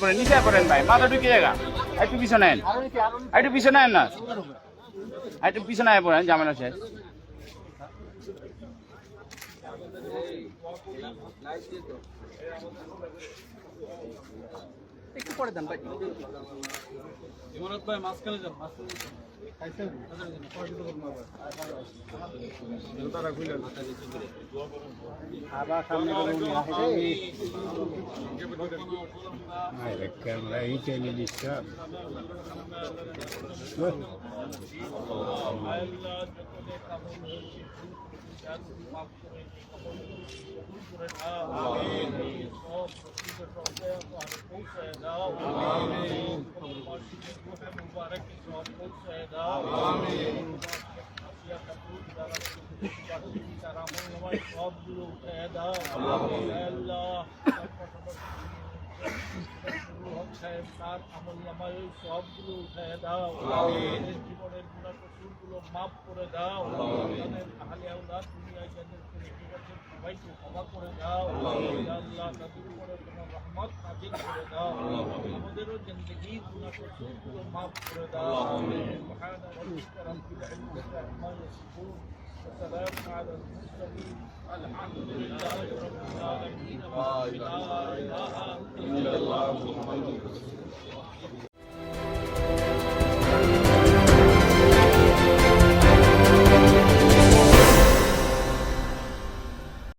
পড়েন, নিচে করেন ভাই মাথা ঢুকে জায়গা। একটু পিছনে নেন একটু পিছনে নেন না। একটু পিছনে আয় পড়েন ঝামেলা শেষ। একটু পরে দেন ভাই। ইমারত ভাই মাঝখানে যান মাঝখানে reklamlar hiç elini çıkar. Amin. Disturb সবগুলো উঠে দাও আল্লাহ সাহেব তার আমল নামায় সবগুলো উঠে দাও জীবনের গুণা কসুরগুলো মাফ করে দাও তাদের আহলে দুনিয়ায় যাদের সবাইকে ক্ষমা করে দাও ইয়া আল্লাহ তাদের উপরে তোমার রহমত নাজিল করে দাও আমাদেরও জিন্দগি গুণা কসুরগুলো মাফ করে দাও সুবহান রাব্বিকা রাব্বিল ইজ্জাতি আম্মা ইয়াসিফুন وسلام على المرسلين الحمد لله رب العالمين. لا اله الا الله